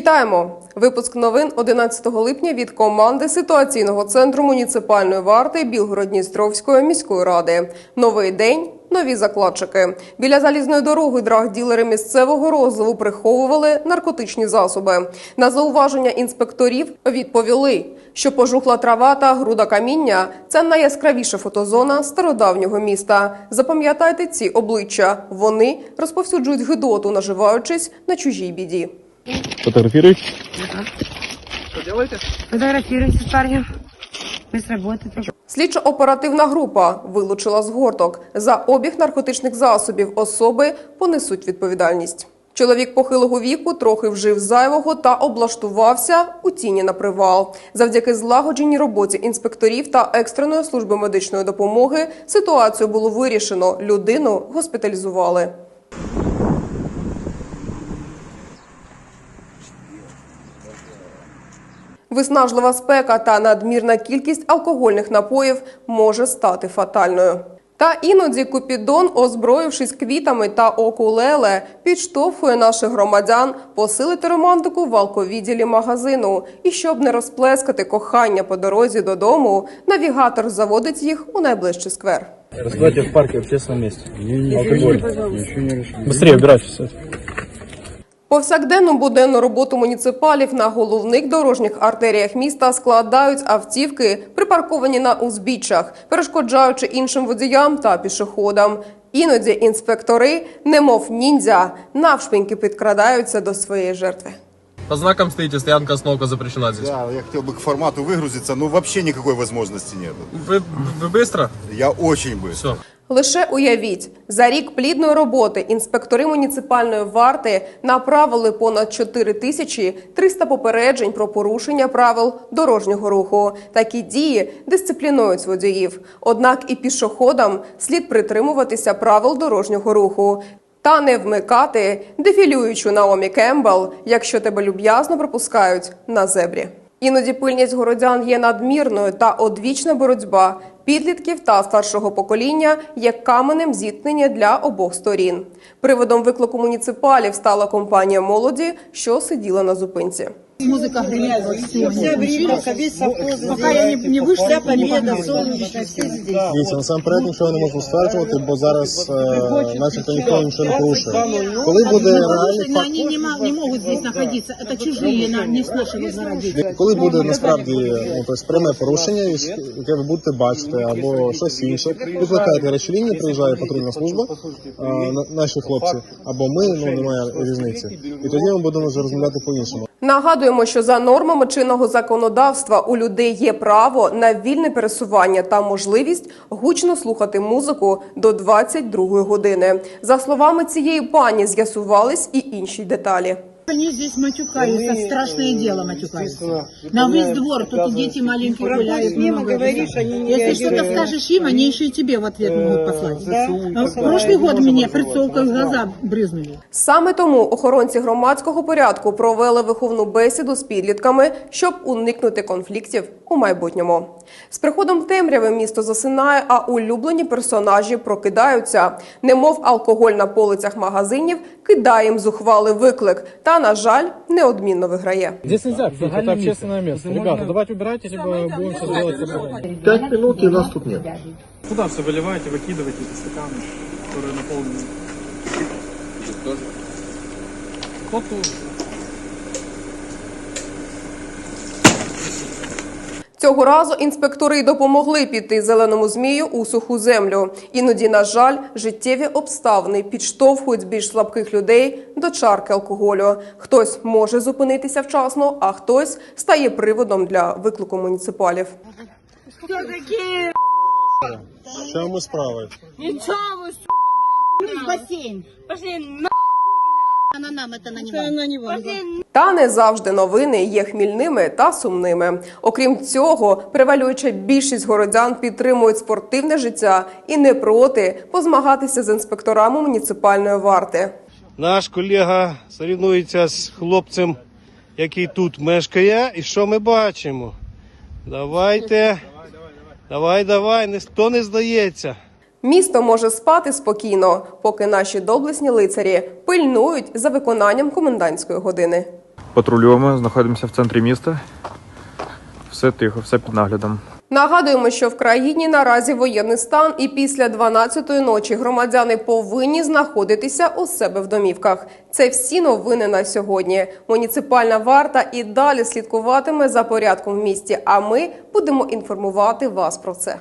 Вітаємо! Випуск новин 11 липня від команди ситуаційного центру муніципальної варти Білгород-Дністровської міської ради. Новий день. Нові закладчики біля залізної дороги драгділери місцевого розливу приховували наркотичні засоби. На зауваження інспекторів відповіли, що пожухла трава та груда каміння це найяскравіша фотозона стародавнього міста. Запам'ятайте ці обличчя. Вони розповсюджують гидоту, наживаючись на чужій біді. Фотографируешь? Фотографируйтесь с парнем. Мы сработаем. Слідчо-оперативна група вилучила з горток. За обіг наркотичних засобів особи понесуть відповідальність. Чоловік похилого віку трохи вжив зайвого та облаштувався у тіні на привал. Завдяки злагодженій роботі інспекторів та екстреної служби медичної допомоги ситуацію було вирішено. Людину госпіталізували. Виснажлива спека та надмірна кількість алкогольних напоїв може стати фатальною. Та іноді Купідон, озброївшись квітами та окулеле, підштовхує наших громадян посилити романтику в алковідділі магазину. І щоб не розплескати кохання по дорозі додому, навігатор заводить їх у найближчий сквер. Раздавайте в парке в месте. Алкоголь. Быстрее убирайтесь. Повсякденну буденну роботу муніципалів на головних дорожніх артеріях міста складають автівки, припарковані на узбіччях, перешкоджаючи іншим водіям та пішоходам. Іноді інспектори, немов ніндзя, навшпиньки підкрадаються до своєї жертви. По знакам стоите, стоянка остановка запрещена здесь. Да, я хотел бы к формату выгрузиться, но вообще никакой возможности нет. Вы, вы быстро? Я очень быстро. Все. Лише уявіть, за рік плідної роботи інспектори муніципальної варти направили понад 4 тисячі 300 попереджень про порушення правил дорожнього руху. Такі дії дисциплінують водіїв. Однак і пішоходам слід притримуватися правил дорожнього руху. Та не вмикати дефілюючу Наомі Кембл, якщо тебе люб'язно пропускають на зебрі. Іноді пильність городян є надмірною та одвічна боротьба підлітків та старшого покоління є каменем зіткнення для обох сторін. Приводом виклику муніципалів стала компанія молоді, що сиділа на зупинці. Музыка гремела во всю Пока я не, не вышла, победа, солнышко, все здесь. Дивіться, насамперед нічого не можу стверджувати, бо зараз е, начебто ніхто нічого не порушує. Коли буде реальний Но факт, они не, мо- не могут здесь находиться. Это чужие, на- не с нашего двора дети. коли буде насправді ну, тобто, пряме порушення, яке ви будете бачити, або щось інше, викликайте гарячу лінію, приїжджає патрульна служба, на- наші хлопці, або ми, ну немає різниці. І тоді ми будемо вже розмовляти по-іншому. Нагадуємо, що за нормами чинного законодавства у людей є право на вільне пересування та можливість гучно слухати музику до 22 години. За словами цієї пані, з'ясувались і інші деталі. Они здесь матюкаются, страшное дело матюкаются. На весь двор, тут и дети маленькие гуляют. много. Если что-то скажешь им, они еще и тебе в ответ могут послать. А в Прошлый год мне прицелкой в глаза брызнули. Саме тому охоронці громадського порядку провели виховну бесіду з підлітками, щоб уникнути конфліктів у майбутньому. З приходом темряви місто засинає, а улюблені персонажі прокидаються. Немов алкоголь на полицях магазинів кидає їм зухвалий виклик. Та, на жаль, неодмінно виграє. Здесь нельзя пить, это общественное место. Ребята, давайте убирайтесь, либо будем сейчас делать собрание. П'ять минут і нас тут нет. Куда все выливаете, выкидываете эти стаканы, которые наполнены? Кто тут? Цього разу інспектори допомогли піти зеленому змію у суху землю. Іноді, на жаль, життєві обставини підштовхують більш слабких людей до чарки алкоголю. Хтось може зупинитися вчасно, а хтось стає приводом для виклику муніципалів. Що ми справи? Бассейн. Пошли на на нам это на него. Та не завжди новини є хмільними та сумними. Окрім цього, превалююча більшість городян підтримують спортивне життя і не проти позмагатися з інспекторами муніципальної варти. Наш колега сорівнується з хлопцем, який тут мешкає. І що ми бачимо? Давайте. Давай, давай, ніхто не здається. Місто може спати спокійно, поки наші доблесні лицарі пильнують за виконанням комендантської години. Патрулюємо, знаходимося в центрі міста. Все тихо, все під наглядом. Нагадуємо, що в країні наразі воєнний стан, і після 12-ї ночі громадяни повинні знаходитися у себе в домівках. Це всі новини на сьогодні. Муніципальна варта і далі слідкуватиме за порядком в місті. А ми будемо інформувати вас про це.